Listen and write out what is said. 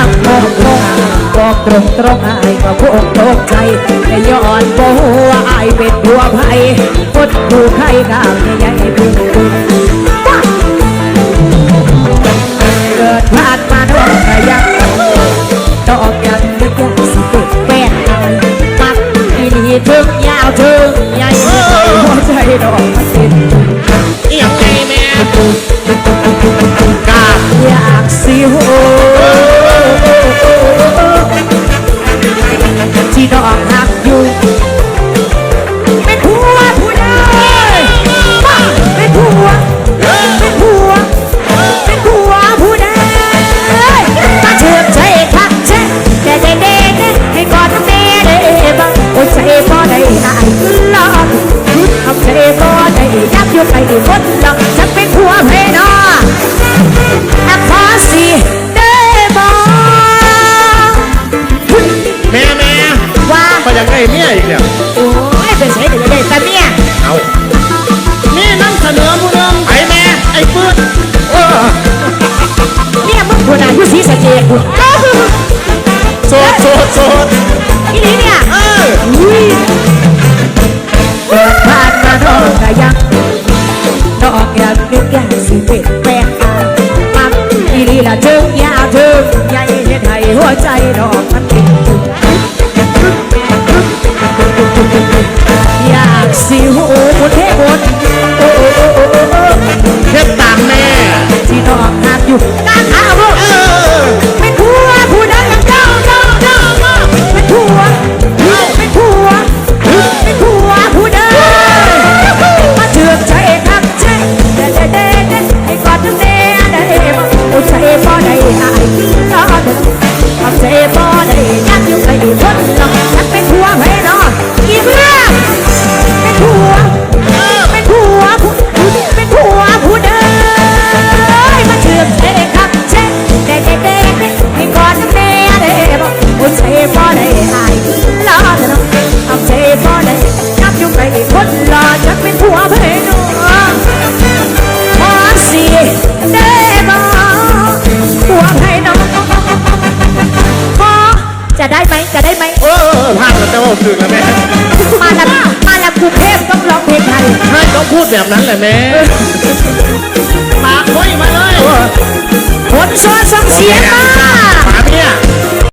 มาโนก็ยังงงงงบอกตรงตรงๆอายก็พวกตกใจแต่ย้อนบ่หัวาอายเป็นหัวไผ่คนผู้ไข่กามใหญ่ๆพึ่งเกิดผ่านมาโดนก็ยังดอกยังนึกยังสิเป็นแฟนอายมักอีหลีถึงยาวถึงใหญ่หัวใจดอกมันติดอีหยังไงแม่กาอยากสิโหที่ ไปยังไงเมียอีกแล้วโอ้ยเป็นใช้เด็กเด็กแต่เมียเอานี่นั่งเสนอผู้เดิมไอ้แม่ไอ้ปืนเออเมียมึงคนอายุสีสะเกดกูโสดโสดโสดอีนี่เนี่ยเอออุ้ยเกิดผ่านมาน้องก็ยังน้องอยากนึกอยากสิเป็นแฟนกันมักอีนี่ละถึงยาวถึงใหญ่เห็นให้หัวใจน้องมัน หูบุญเทพบุญโอ้โอ้โอ้โอ้โอ้เฮ็ดตามแม่ที่น้องหักอยู่กลางขาบุเออเป็นผัวผู้ใดยังเจ้าเจ้าเจ้ามาเป็นผัวเป็นผัวเป็นผัวผู้ใดมาเถือกใจคักใจเด็ดเด็ดเด็ดให้กอดทั้งเด้ได้มาโอ้ใจบ่ได้อายรอดเอาใจ จะได้ไหมจะได้ไหมเออพลาดแล้วแต่ว่าถึงแล้วแม่มาละมาละกรุงเทพต้องร้องเพลงไทยให้ต้องพูดแบบนั้นแหละแม่ปากไว้มาเลยผลซ้อนส่งเสียงมา